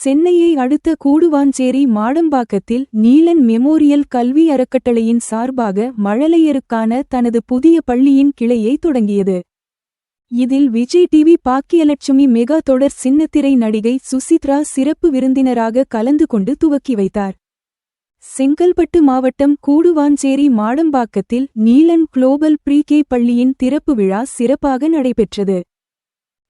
சென்னையை அடுத்த கூடுவாஞ்சேரி மாடம்பாக்கத்தில் நீலன் மெமோரியல் கல்வி அறக்கட்டளையின் சார்பாக மழலையருக்கான தனது புதிய பள்ளியின் கிளையை தொடங்கியது. இதில் விஜய் டிவி பாக்கியலட்சுமி மெகா தொடர் சின்னத்திரை நடிகை சுசித்ரா சிறப்பு விருந்தினராக கலந்து கொண்டு துவக்கி வைத்தார். செங்கல்பட்டு மாவட்டம் கூடுவாஞ்சேரி மாடம்பாக்கத்தில் நீலன் குளோபல் ப்ரீகே பள்ளியின் திறப்பு விழா சிறப்பாக நடைபெற்றது.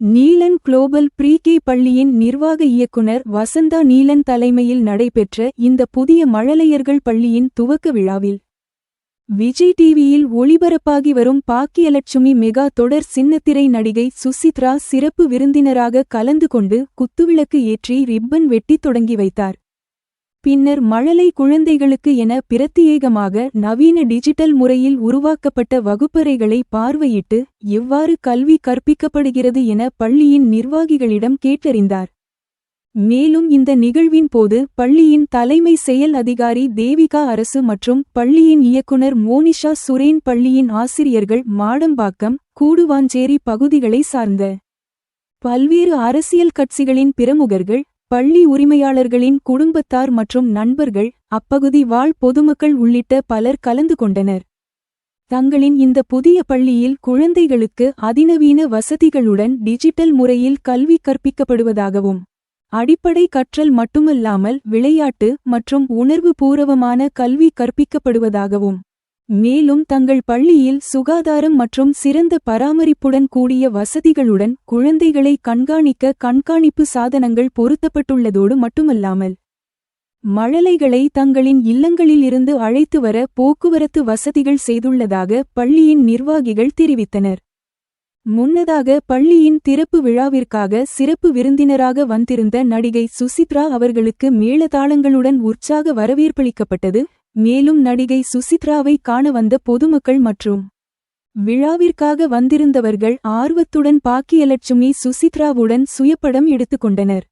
நீலன் குளோபல் ப்ரீகே பள்ளியின் நிர்வாக இயக்குனர் வசந்தா நீலன் தலைமையில் நடைபெற்ற இந்த புதிய மழலையர்கள் பள்ளியின் துவக்க விழாவில் விஜய் டிவியில் ஒளிபரப்பாகி வரும் பாக்கியலட்சுமி மெகா தொடர் சின்னத்திரை நடிகை சுசித்ரா சிறப்பு விருந்தினராக கலந்து கொண்டு குத்துவிளக்கு ஏற்றி ரிப்பன் வெட்டி தொடங்கி வைத்தார். பின்னர் மழலை குழந்தைகளுக்கு என பிரத்தியேகமாக நவீன டிஜிட்டல் முறையில் உருவாக்கப்பட்ட வகுப்பறைகளை பார்வையிட்டு எவ்வாறு கல்வி கற்பிக்கப்படுகிறது என பள்ளியின் நிர்வாகிகளிடம் கேட்டறிந்தார். மேலும் இந்த நிகழ்வின் போது பள்ளியின் தலைமை செயல் அதிகாரி தேவிகா அரசு மற்றும் பள்ளியின் இயக்குனர் மோனிஷா சுரேன் பள்ளியின் ஆசிரியர்கள் மாடம்பாக்கம் கூடுவாஞ்சேரி பகுதிகளை சார்ந்த பல்வேறு அரசியல் கட்சிகளின் பிரமுகர்கள் பள்ளி உரிமையாளர்களின் குடும்பத்தார் மற்றும் நண்பர்கள் அப்பகுதி வாழ் பொதுமக்கள் உள்ளிட்ட பலர் கலந்து கொண்டனர். தங்களின் இந்த புதிய பள்ளியில் குழந்தைகளுக்கு அதிநவீன வசதிகளுடன் டிஜிட்டல் முறையில் கல்வி கற்பிக்கப்படுவதாகவும் அடிப்படை கற்றல் மட்டுமல்லாமல் விளையாட்டு மற்றும் உணர்வு பூர்வமான கல்வி கற்பிக்கப்படுவதாகவும் மேலும் தங்கள் பள்ளியில் சுகாதாரம் மற்றும் சிறந்த பராமரிப்புடன் கூடிய வசதிகளுடன் குழந்தைகளை கண்காணிக்க கண்காணிப்பு சாதனங்கள் பொருத்தப்பட்டுள்ளதோடு மட்டுமல்லாமல் மழலைகளை தங்களின் இல்லங்களிலிருந்து அழைத்து வர போக்குவரத்து வசதிகள் செய்துள்ளதாக பள்ளியின் நிர்வாகிகள் தெரிவித்தனர். முன்னதாக பள்ளியின் திறப்பு விழாவிற்காக சிறப்பு விருந்தினராக வந்திருந்த நடிகை சுசித்ரா அவர்களுக்கு மேளதாளங்களுடன் உற்சாக வரவேற்பளிக்கப்பட்டது. மேலும் நடிகை சுசித்ராவை காண வந்த பொதுமக்கள் மற்றும் விழாவிற்காக வந்திருந்தவர்கள் ஆர்வத்துடன் பாக்கியலட்சுமி சுசித்ராவுடன் சுயப்படம் எடுத்துக்கொண்டனர்.